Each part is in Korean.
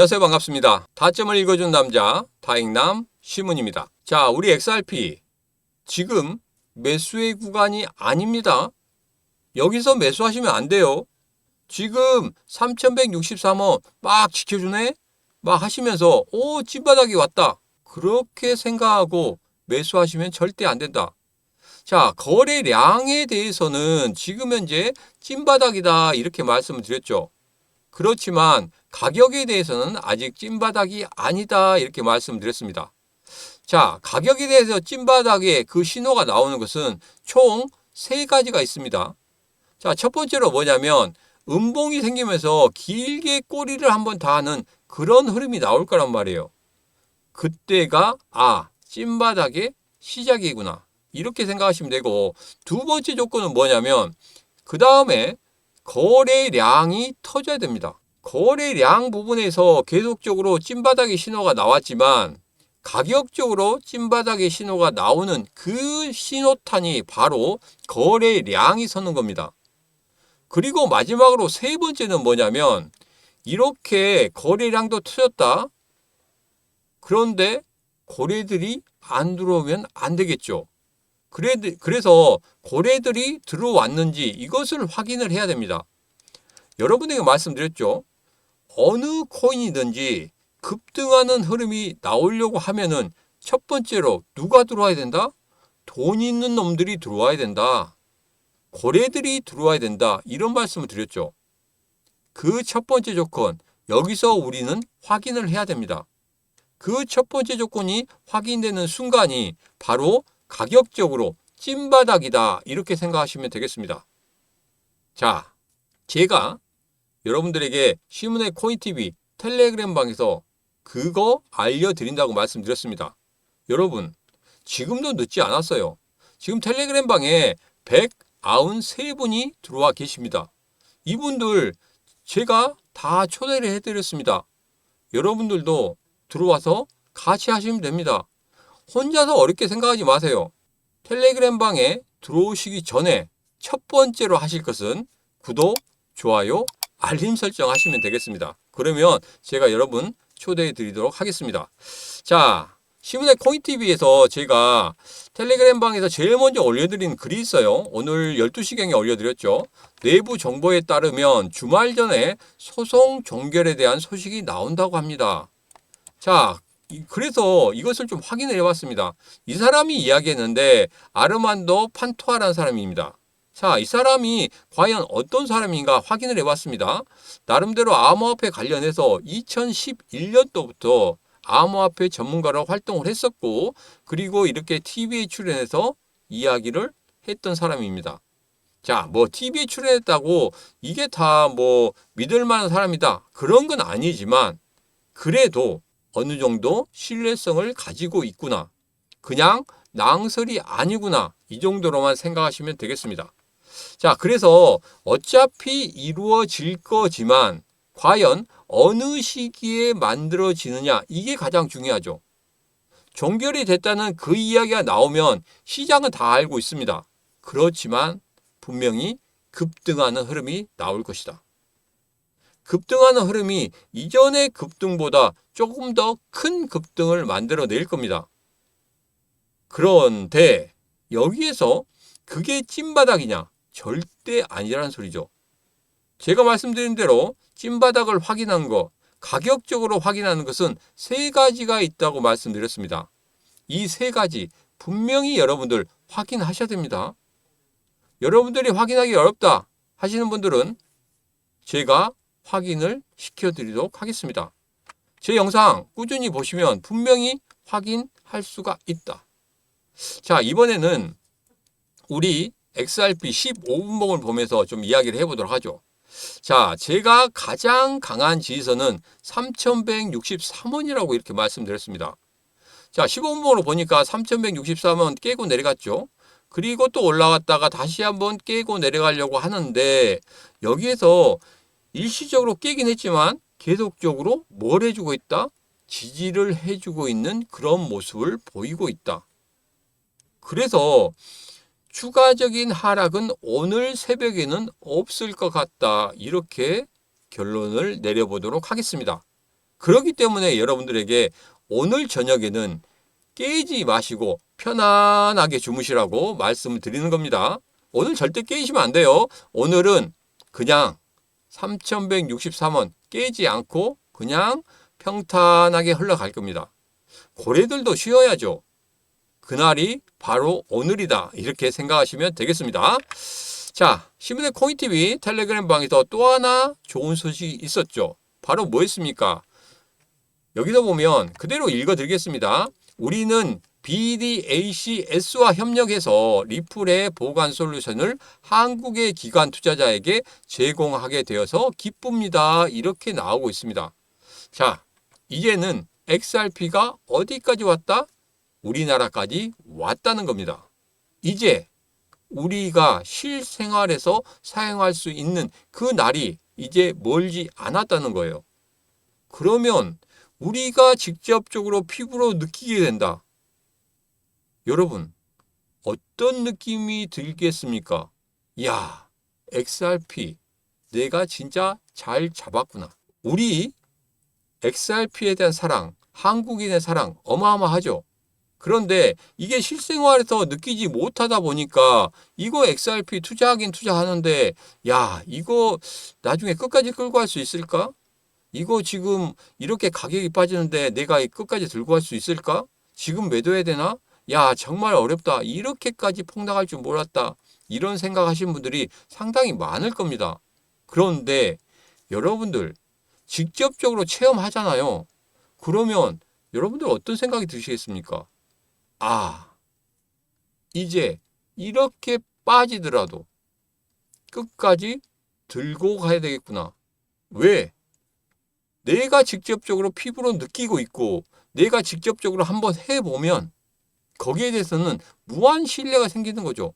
안녕하세요. 반갑습니다. 다점을 읽어준 남자, 다익남 시문입니다. 자, 우리 XRP. 지금 매수의 구간이 아닙니다. 여기서 매수하시면 안 돼요. 지금 3163원 막 지켜주네? 막 하시면서, 오, 찐바닥이 왔다. 그렇게 생각하고 매수하시면 절대 안 된다. 자, 거래량에 대해서는 지금 현재 찐바닥이다. 이렇게 말씀을 드렸죠. 그렇지만 가격에 대해서는 아직 찐바닥이 아니다. 이렇게 말씀드렸습니다. 자, 가격에 대해서 찐바닥에 그 신호가 나오는 것은 총 세 가지가 있습니다. 자, 첫 번째로 뭐냐면 음봉이 생기면서 길게 꼬리를 한번 다 하는 그런 흐름이 나올 거란 말이에요. 그때가 아, 찐바닥의 시작이구나. 이렇게 생각하시면 되고 두 번째 조건은 뭐냐면 그 다음에 거래량이 터져야 됩니다. 거래량 부분에서 계속적으로 찐바닥의 신호가 나왔지만 가격적으로 찐바닥의 신호가 나오는 그 신호탄이 바로 거래량이 서는 겁니다. 그리고 마지막으로 세 번째는 뭐냐면 이렇게 거래량도 터졌다. 그런데 고래들이 안 들어오면 안 되겠죠. 그래, 그래서 고래들이 들어왔는지 이것을 확인을 해야 됩니다. 여러분에게 말씀드렸죠. 어느 코인이든지 급등하는 흐름이 나오려고 하면은 첫 번째로 누가 들어와야 된다? 돈 있는 놈들이 들어와야 된다. 고래들이 들어와야 된다. 이런 말씀을 드렸죠. 그 첫 번째 조건, 여기서 우리는 확인을 해야 됩니다. 그 첫 번째 조건이 확인되는 순간이 바로 가격적으로 찐바닥이다. 이렇게 생각하시면 되겠습니다. 자, 제가 여러분들에게 시문의 코인TV 텔레그램 방에서 그거 알려드린다고 말씀드렸습니다. 여러분, 지금도 늦지 않았어요. 지금 텔레그램 방에 193분이 들어와 계십니다. 이분들 제가 다 초대를 해드렸습니다. 여러분들도 들어와서 같이 하시면 됩니다. 혼자서 어렵게 생각하지 마세요. 텔레그램 방에 들어오시기 전에 첫 번째로 하실 것은 구독, 좋아요, 알림 설정 하시면 되겠습니다. 그러면 제가 여러분 초대해 드리도록 하겠습니다. 자, 시문의 코인TV에서 제가 텔레그램 방에서 제일 먼저 올려드린 글이 있어요. 오늘 12시경에 올려드렸죠. 내부 정보에 따르면 주말 전에 소송 종결에 대한 소식이 나온다고 합니다. 자, 그래서 이것을 좀 확인을 해봤습니다. 이 사람이 이야기했는데 아르만도 판토아라는 사람입니다. 자, 이 사람이 과연 어떤 사람인가 확인을 해봤습니다. 나름대로 암호화폐 관련해서 2011년도부터 암호화폐 전문가로 활동을 했었고, 그리고 이렇게 TV에 출연해서 이야기를 했던 사람입니다. 자, 뭐 TV에 출연했다고 이게 다 뭐 믿을 만한 사람이다. 그런 건 아니지만, 그래도 어느 정도 신뢰성을 가지고 있구나. 그냥 낭설이 아니구나. 이 정도로만 생각하시면 되겠습니다. 자, 그래서 어차피 이루어질 거지만 과연 어느 시기에 만들어지느냐 이게 가장 중요하죠. 종결이 됐다는 그 이야기가 나오면 시장은 다 알고 있습니다. 그렇지만 분명히 급등하는 흐름이 나올 것이다. 급등하는 흐름이 이전의 급등보다 조금 더 큰 급등을 만들어낼 겁니다. 그런데 여기에서 그게 찐바닥이냐? 절대 아니라는 소리죠. 제가 말씀드린 대로 찐바닥을 확인한 거, 가격적으로 확인하는 것은 세 가지가 있다고 말씀드렸습니다. 이 세 가지 분명히 여러분들 확인하셔야 됩니다. 여러분들이 확인하기 어렵다 하시는 분들은 제가 확인을 시켜드리도록 하겠습니다. 제 영상 꾸준히 보시면 분명히 확인할 수가 있다. 자, 이번에는 우리 XRP 15분봉을 보면서 좀 이야기를 해보도록 하죠. 자, 제가 가장 강한 지지선은 3163원이라고 이렇게 말씀드렸습니다. 자, 15분봉으로 보니까 3163원 깨고 내려갔죠. 그리고 또 올라갔다가 다시 한번 깨고 내려가려고 하는데 여기에서 일시적으로 깨긴 했지만 계속적으로 뭘 해주고 있다? 지지를 해주고 있는 그런 모습을 보이고 있다. 그래서 추가적인 하락은 오늘 새벽에는 없을 것 같다. 이렇게 결론을 내려보도록 하겠습니다. 그렇기 때문에 여러분들에게 오늘 저녁에는 깨지 마시고 편안하게 주무시라고 말씀을 드리는 겁니다. 오늘 절대 깨시면 안 돼요. 오늘은 그냥 3163원 깨지 않고 그냥 평탄하게 흘러갈 겁니다. 고래들도 쉬어야죠. 그날이 바로 오늘이다. 이렇게 생각하시면 되겠습니다. 자, 시민의 코인TV 텔레그램 방에서 또 하나 좋은 소식이 있었죠. 바로 뭐였습니까? 여기서 보면 그대로 읽어드리겠습니다. 우리는 BDACS와 협력해서 리플의 보관 솔루션을 한국의 기관 투자자에게 제공하게 되어서 기쁩니다. 이렇게 나오고 있습니다. 자, 이제는 XRP가 어디까지 왔다? 우리나라까지 왔다는 겁니다. 이제 우리가 실생활에서 사용할 수 있는 그 날이 이제 멀지 않았다는 거예요. 그러면 우리가 직접적으로 피부로 느끼게 된다. 여러분, 어떤 느낌이 들겠습니까? 야, XRP, 내가 진짜 잘 잡았구나. 우리 XRP에 대한 사랑, 한국인의 사랑, 어마어마하죠? 그런데 이게 실생활에서 느끼지 못하다 보니까 이거 XRP 투자하긴 투자하는데, 야, 이거 나중에 끝까지 끌고 갈 수 있을까? 이거 지금 이렇게 가격이 빠지는데 내가 끝까지 들고 갈 수 있을까? 지금 매도해야 되나? 야, 정말 어렵다. 이렇게까지 폭락할 줄 몰랐다. 이런 생각하시는 분들이 상당히 많을 겁니다. 그런데 여러분들 직접적으로 체험하잖아요. 그러면 여러분들 어떤 생각이 드시겠습니까? 아, 이제 이렇게 빠지더라도 끝까지 들고 가야 되겠구나. 왜? 내가 직접적으로 피부로 느끼고 있고 내가 직접적으로 한번 해보면 거기에 대해서는 무한 신뢰가 생기는 거죠.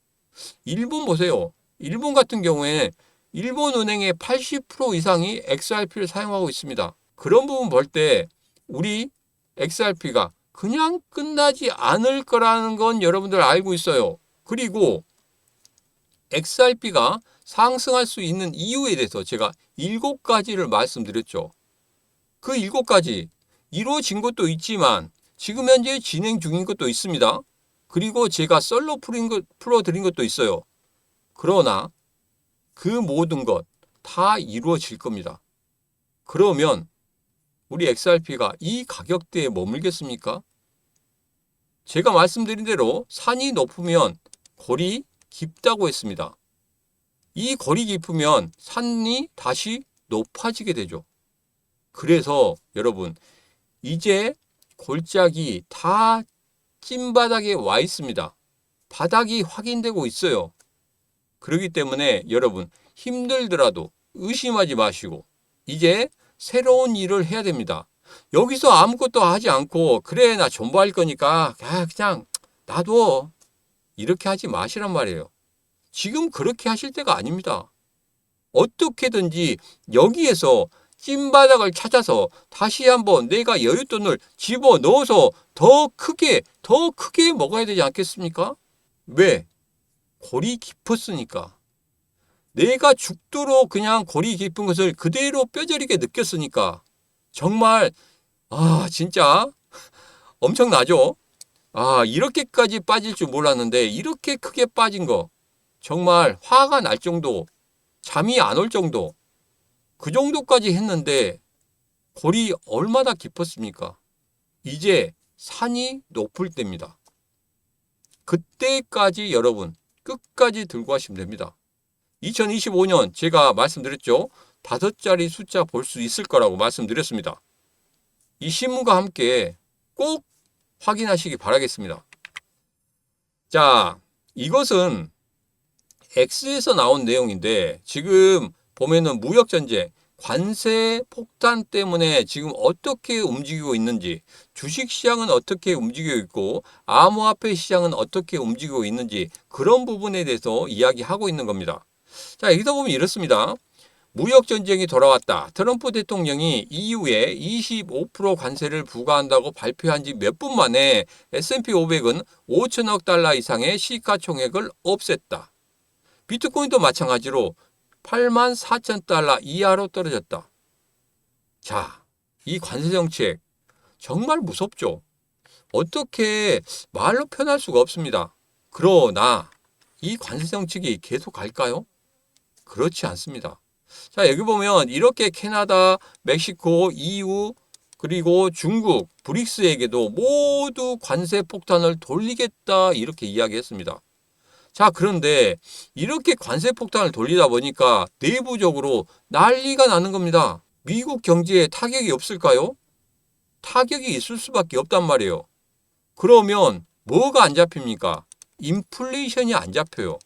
일본 보세요. 일본 같은 경우에 일본 은행의 80% 이상이 XRP를 사용하고 있습니다. 그런 부분 볼 때 우리 XRP가 그냥 끝나지 않을 거라는 건 여러분들 알고 있어요. 그리고 XRP가 상승할 수 있는 이유에 대해서 제가 일곱 가지를 말씀드렸죠. 그 일곱 가지 이루어진 것도 있지만 지금 현재 진행 중인 것도 있습니다. 그리고 제가 썰로 풀어드린 것도 있어요. 그러나 그 모든 것 다 이루어질 겁니다. 그러면 우리 XRP가 이 가격대에 머물겠습니까? 제가 말씀드린 대로 산이 높으면 골이 깊다고 했습니다. 이 골이 깊으면 산이 다시 높아지게 되죠. 그래서 여러분 이제 골짜기 다 찐바닥에 와 있습니다. 바닥이 확인되고 있어요. 그렇기 때문에 여러분 힘들더라도 의심하지 마시고 이제 새로운 일을 해야 됩니다. 여기서 아무것도 하지 않고 그래 나 존버할 거니까 아, 그냥 놔둬 이렇게 하지 마시란 말이에요. 지금 그렇게 하실 때가 아닙니다. 어떻게든지 여기에서 찐바닥을 찾아서 다시 한번 내가 여윳돈을 집어 넣어서 더 크게, 더 크게 먹어야 되지 않겠습니까? 왜? 골이 깊었으니까. 내가 죽도록 그냥 골이 깊은 것을 그대로 뼈저리게 느꼈으니까. 정말, 아, 진짜 엄청나죠? 아, 이렇게까지 빠질 줄 몰랐는데, 이렇게 크게 빠진 거. 정말 화가 날 정도, 잠이 안 올 정도, 그 정도까지 했는데 골이 얼마나 깊었습니까? 이제 산이 높을 때입니다. 그때까지 여러분 끝까지 들고 가시면 됩니다. 2025년 제가 말씀드렸죠. 다섯 자리 숫자 볼 수 있을 거라고 말씀드렸습니다. 이 신문과 함께 꼭 확인하시기 바라겠습니다. 자, 이것은 X에서 나온 내용인데 지금 보면은 무역 전쟁, 관세 폭탄 때문에 지금 어떻게 움직이고 있는지, 주식 시장은 어떻게 움직이고 있고, 암호화폐 시장은 어떻게 움직이고 있는지 그런 부분에 대해서 이야기하고 있는 겁니다. 자, 여기서 보면 이렇습니다. 무역 전쟁이 돌아왔다. 트럼프 대통령이 이후에 25% 관세를 부과한다고 발표한 지 몇 분 만에 S&P 500은 5천억 달러 이상의 시가총액을 없앴다. 비트코인도 마찬가지로 8만 4천 달러 이하로 떨어졌다. 자, 이 관세 정책 정말 무섭죠. 어떻게 말로 표현할 수가 없습니다. 그러나 이 관세 정책이 계속 갈까요? 그렇지 않습니다. 자, 여기 보면 이렇게 캐나다, 멕시코, EU, 그리고 중국, 브릭스에게도 모두 관세 폭탄을 돌리겠다 이렇게 이야기했습니다. 자, 그런데 이렇게 관세 폭탄을 돌리다 보니까 내부적으로 난리가 나는 겁니다. 미국 경제에 타격이 없을까요? 타격이 있을 수밖에 없단 말이에요. 그러면 뭐가 안 잡힙니까? 인플레이션이 안 잡혀요.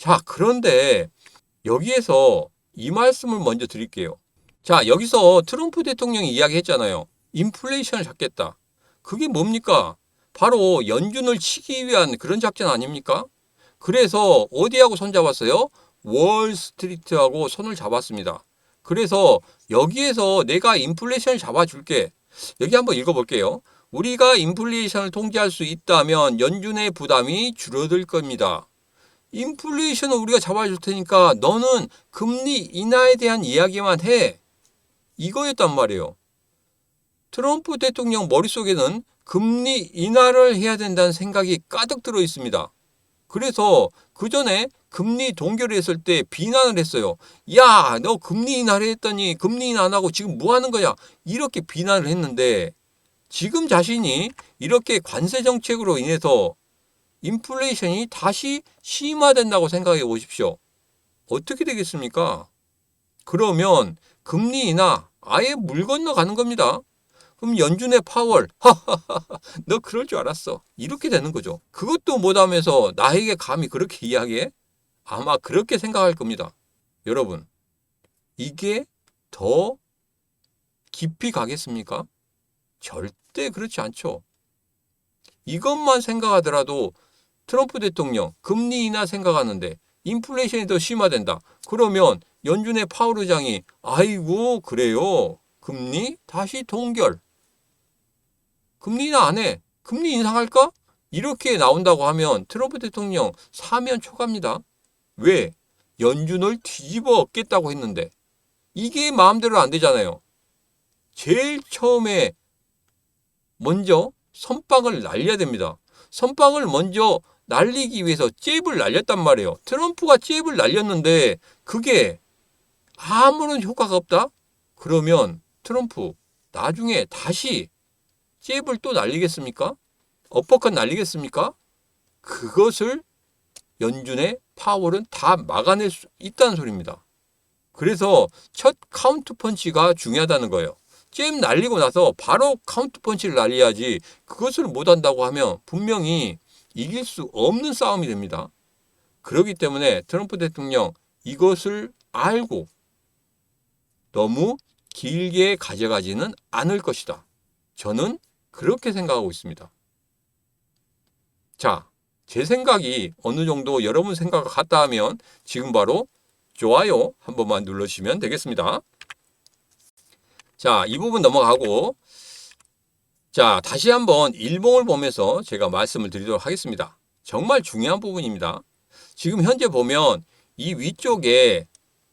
자, 그런데 여기에서 이 말씀을 먼저 드릴게요. 자, 여기서 트럼프 대통령이 이야기했잖아요. 인플레이션을 잡겠다. 그게 뭡니까? 바로 연준을 치기 위한 그런 작전 아닙니까? 그래서 어디하고 손잡았어요? 월스트리트하고 손을 잡았습니다. 그래서 여기에서 내가 인플레이션을 잡아줄게. 여기 한번 읽어볼게요. 우리가 인플레이션을 통제할 수 있다면 연준의 부담이 줄어들 겁니다. 인플레이션을 우리가 잡아줄 테니까 너는 금리 인하에 대한 이야기만 해. 이거였단 말이에요. 트럼프 대통령 머릿속에는 금리 인하를 해야 된다는 생각이 가득 들어 있습니다. 그래서 그 전에 금리 동결을 했을 때 비난을 했어요. 야, 너 금리 인하를 했더니 금리 인하 안 하고 지금 뭐 하는 거야? 이렇게 비난을 했는데 지금 자신이 이렇게 관세 정책으로 인해서 인플레이션이 다시 심화된다고 생각해 보십시오. 어떻게 되겠습니까? 그러면 금리 인하 아예 물 건너가는 겁니다. 그럼 연준의 파월, 하하하, 너 그럴 줄 알았어. 이렇게 되는 거죠. 그것도 못하면서 나에게 감히 그렇게 이야기해? 아마 그렇게 생각할 겁니다. 여러분, 이게 더 깊이 가겠습니까? 절대 그렇지 않죠. 이것만 생각하더라도 트럼프 대통령 금리 인하 생각하는데 인플레이션이 더 심화된다. 그러면 연준의 파월 의장이 아이고 그래요. 금리 다시 동결. 금리 인하 안 해. 금리 인상할까? 이렇게 나온다고 하면 트럼프 대통령 사면 초과입니다. 왜? 연준을 뒤집어 엎겠다고 했는데 이게 마음대로 안 되잖아요. 제일 처음에 먼저 선빵을 날려야 됩니다. 선빵을 먼저 날리기 위해서 잽을 날렸단 말이에요. 트럼프가 잽을 날렸는데 그게 아무런 효과가 없다? 그러면 트럼프 나중에 다시 잽을 또 날리겠습니까? 어퍼컷 날리겠습니까? 그것을 연준의 파월은 다 막아낼 수 있다는 소리입니다. 그래서 첫 카운트 펀치가 중요하다는 거예요. 잼 날리고 나서 바로 카운트 펀치를 날려야지 그것을 못한다고 하면 분명히 이길 수 없는 싸움이 됩니다. 그렇기 때문에 트럼프 대통령 이것을 알고 너무 길게 가져가지는 않을 것이다. 저는 그렇게 생각하고 있습니다. 자, 제 생각이 어느 정도 여러분 생각과 같다 하면 지금 바로 좋아요 한 번만 눌러주시면 되겠습니다. 자, 이 부분 넘어가고 자, 다시 한번 일봉을 보면서 제가 말씀을 드리도록 하겠습니다. 정말 중요한 부분입니다. 지금 현재 보면 이 위쪽에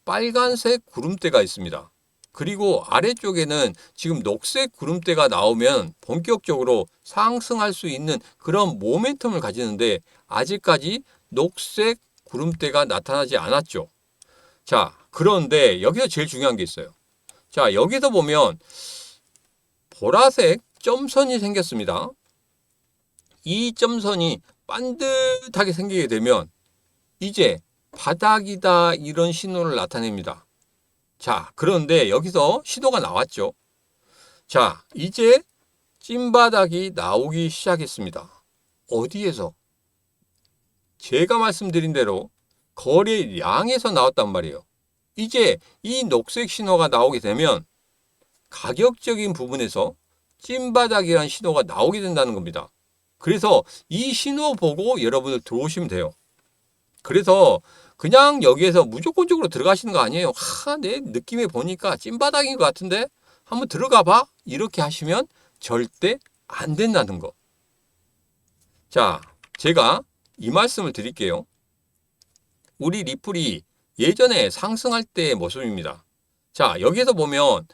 빨간색 구름대가 있습니다. 그리고 아래쪽에는 지금 녹색 구름대가 나오면 본격적으로 상승할 수 있는 그런 모멘텀을 가지는데 아직까지 녹색 구름대가 나타나지 않았죠. 자, 그런데 여기서 제일 중요한 게 있어요. 자, 여기서 보면 보라색 점선이 생겼습니다. 이 점선이 반듯하게 생기게 되면 이제 바닥이다 이런 신호를 나타냅니다. 자, 그런데 여기서 신호가 나왔죠. 자, 이제 찐바닥이 나오기 시작했습니다. 어디에서? 제가 말씀드린 대로 거래량에서 나왔단 말이에요. 이제 이 녹색 신호가 나오게 되면 가격적인 부분에서 찐바닥이라는 신호가 나오게 된다는 겁니다. 그래서 이 신호 보고 여러분들 들어오시면 돼요. 그래서 그냥 여기에서 무조건적으로 들어가시는 거 아니에요. 하, 내 느낌에 보니까 찐바닥인 것 같은데 한번 들어가 봐. 이렇게 하시면 절대 안 된다는 거. 자, 제가 이 말씀을 드릴게요. 우리 리플이 예전에 상승할 때의 모습입니다. 자, 여기에서 보면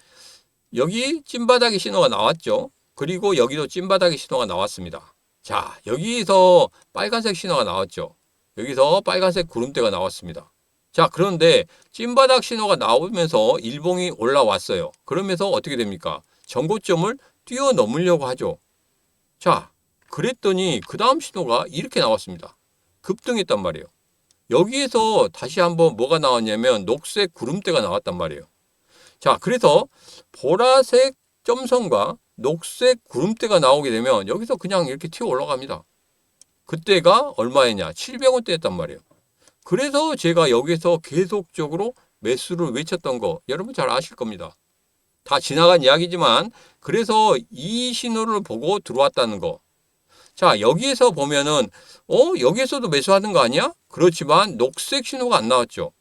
여기 찐바닥의 신호가 나왔죠. 그리고 여기도 찐바닥의 신호가 나왔습니다. 자, 여기서 빨간색 신호가 나왔죠. 여기서 빨간색 구름대가 나왔습니다. 자, 그런데 찐바닥 신호가 나오면서 일봉이 올라왔어요. 그러면서 어떻게 됩니까? 전고점을 뛰어넘으려고 하죠. 자, 그랬더니 그 다음 신호가 이렇게 나왔습니다. 급등했단 말이에요. 여기에서 다시 한번 뭐가 나왔냐면 녹색 구름대가 나왔단 말이에요. 자, 그래서 보라색 점선과 녹색 구름대가 나오게 되면 여기서 그냥 이렇게 튀어 올라갑니다. 그때가 얼마였냐? 700원대였단 말이에요. 그래서 제가 여기서 계속적으로 매수를 외쳤던 거 여러분 잘 아실 겁니다. 다 지나간 이야기지만 그래서 이 신호를 보고 들어왔다는 거. 자, 여기에서 보면은 어, 여기에서도 매수하는 거 아니야? 그렇지만 녹색 신호가 안 나왔죠.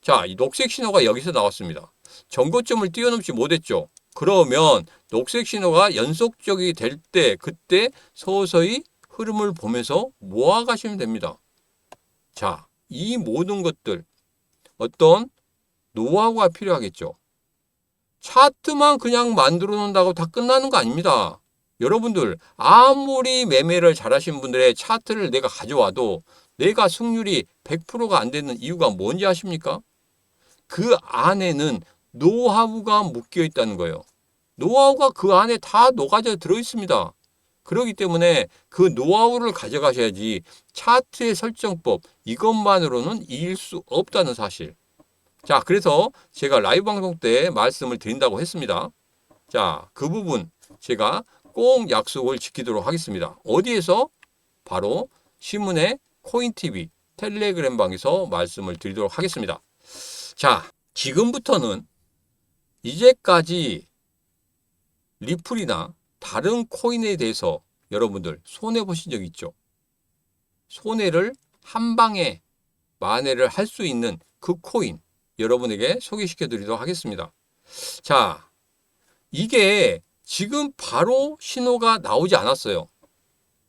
자, 이 녹색 신호가 여기서 나왔습니다. 전고점을 뛰어넘지 못했죠. 그러면 녹색 신호가 연속적이 될 때 그때 서서히 흐름을 보면서 모아 가시면 됩니다. 자, 이 모든 것들 어떤 노하우가 필요하겠죠. 차트만 그냥 만들어 놓는다고 다 끝나는 거 아닙니다. 여러분들 아무리 매매를 잘하신 분들의 차트를 내가 가져와도 내가 승률이 100%가 안 되는 이유가 뭔지 아십니까? 그 안에는 노하우가 묶여 있다는 거예요. 노하우가 그 안에 다 녹아져 들어 있습니다. 그렇기 때문에 그 노하우를 가져가셔야지 차트의 설정법 이것만으로는 이길 수 없다는 사실. 자, 그래서 제가 라이브 방송 때 말씀을 드린다고 했습니다. 자, 그 부분 제가 꼭 약속을 지키도록 하겠습니다. 어디에서? 바로 신문의 코인TV 텔레그램 방에서 말씀을 드리도록 하겠습니다. 자, 지금부터는 이제까지 리플이나 다른 코인에 대해서 여러분들 손해 보신 적 있죠? 손해를 한 방에 만회를 할 수 있는 그 코인 여러분에게 소개시켜 드리도록 하겠습니다. 자, 이게 지금 바로 신호가 나오지 않았어요.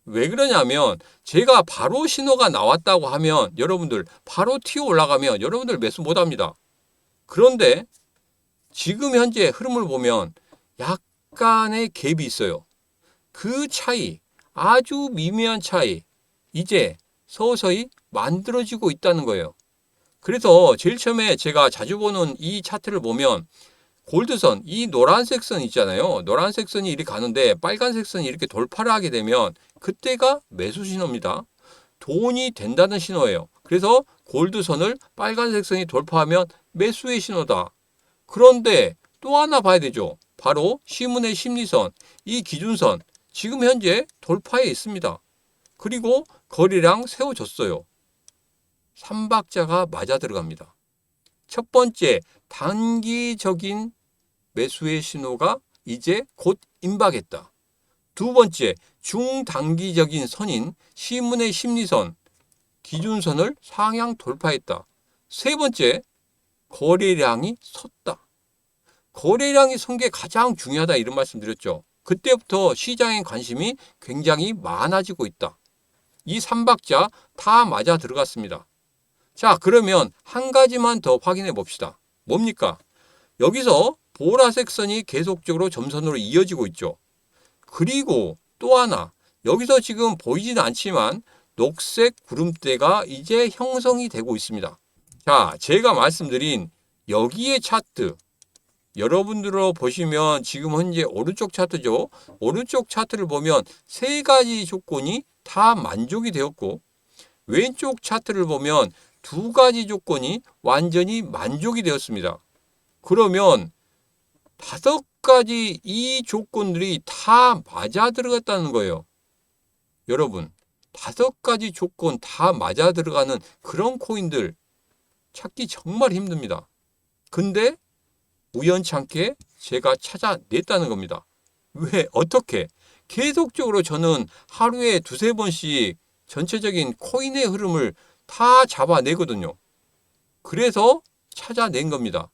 왜 그러냐면 제가 바로 신호가 나왔다고 하면 여러분들 바로 튀어 올라가면 여러분들 매수 못 합니다. 그런데 지금 현재 흐름을 보면 약간의 갭이 있어요. 그 차이, 아주 미미한 차이, 이제 서서히 만들어지고 있다는 거예요. 그래서 제일 처음에 제가 자주 보는 이 차트를 보면 골드선, 이 노란색 선 있잖아요. 노란색 선이 이렇게 가는데 빨간색 선이 이렇게 돌파를 하게 되면 그때가 매수 신호입니다. 돈이 된다는 신호예요. 그래서 골드선을 빨간색 선이 돌파하면 매수의 신호다. 그런데 또 하나 봐야 되죠. 바로 시문의 심리선, 이 기준선, 지금 현재 돌파해 있습니다. 그리고 거리량 세워졌어요. 삼박자가 맞아 들어갑니다. 첫 번째, 단기적인 매수의 신호가 이제 곧 임박했다. 두 번째, 중단기적인 선인 시문의 심리선, 기준선을 상향 돌파했다. 세 번째, 거래량이 섰다. 거래량이 선 게 가장 중요하다 이런 말씀 드렸죠. 그때부터 시장의 관심이 굉장히 많아지고 있다. 이 삼박자 다 맞아 들어갔습니다. 자, 그러면 한 가지만 더 확인해 봅시다. 뭡니까? 여기서 보라색 선이 계속적으로 점선으로 이어지고 있죠. 그리고 또 하나, 여기서 지금 보이지는 않지만 녹색 구름대가 이제 형성이 되고 있습니다. 자, 제가 말씀드린 여기에 차트, 여러분들로 보시면 지금 현재 오른쪽 차트죠. 오른쪽 차트를 보면 세 가지 조건이 다 만족이 되었고 왼쪽 차트를 보면 두 가지 조건이 완전히 만족이 되었습니다. 그러면 다섯 가지 이 조건들이 다 맞아 들어갔다는 거예요. 여러분, 다섯 가지 조건 다 맞아 들어가는 그런 코인들 찾기 정말 힘듭니다. 근데 우연찮게 제가 찾아냈다는 겁니다. 왜? 어떻게? 계속적으로 저는 하루에 두세 번씩 전체적인 코인의 흐름을 다 잡아내거든요. 그래서 찾아낸 겁니다.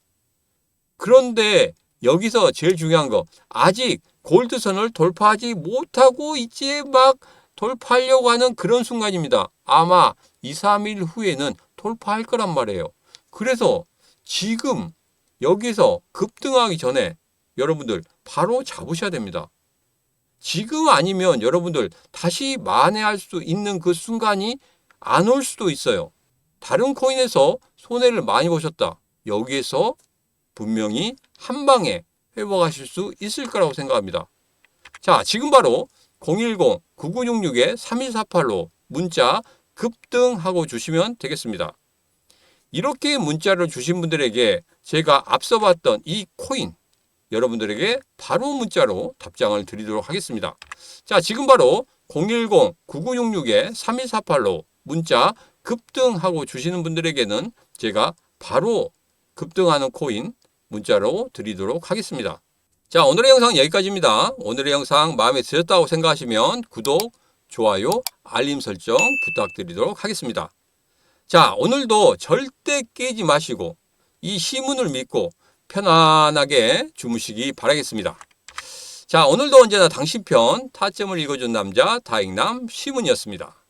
그런데 여기서 제일 중요한 거, 아직 골드선을 돌파하지 못하고 이제 막 돌파하려고 하는 그런 순간입니다. 아마 2, 3일 후에는 돌파할 거란 말이에요. 그래서 지금 여기서 급등하기 전에 여러분들 바로 잡으셔야 됩니다. 지금 아니면 여러분들 다시 만회할 수 있는 그 순간이 안 올 수도 있어요. 다른 코인에서 손해를 많이 보셨다. 여기에서 분명히 한 방에 회복하실 수 있을 거라고 생각합니다. 자, 지금 바로 010-9966-3148로 문자 급등하고 주시면 되겠습니다. 이렇게 문자를 주신 분들에게 제가 앞서 봤던 이 코인 여러분들에게 바로 문자로 답장을 드리도록 하겠습니다. 자, 지금 바로 010-9966-3148로 문자 급등하고 주시는 분들에게는 제가 바로 급등하는 코인 문자로 드리도록 하겠습니다. 자, 오늘의 영상 여기까지입니다. 오늘의 영상 마음에 드셨다고 생각하시면 구독, 좋아요, 알림 설정 부탁드리도록 하겠습니다. 자, 오늘도 절대 깨지 마시고 이 시문을 믿고 편안하게 주무시기 바라겠습니다. 자, 오늘도 언제나 당신 편 타점을 읽어준 남자 다익남 시문이었습니다.